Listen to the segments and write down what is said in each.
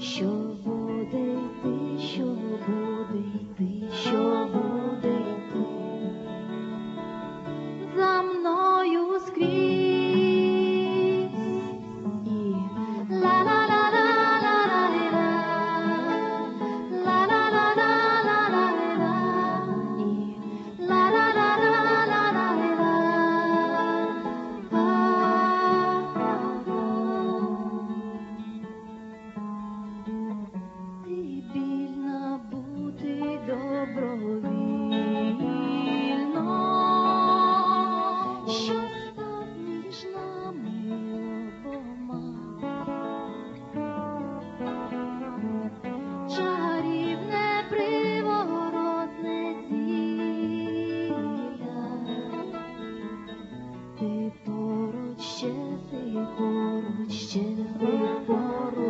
秀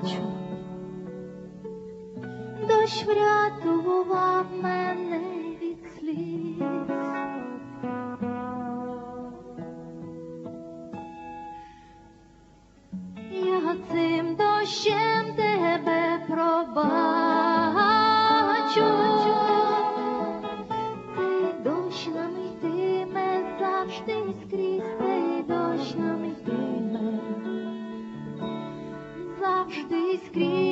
плачу. Дощ врятував мене від сліз. Я цим дощем тебе пробачу. de escrito.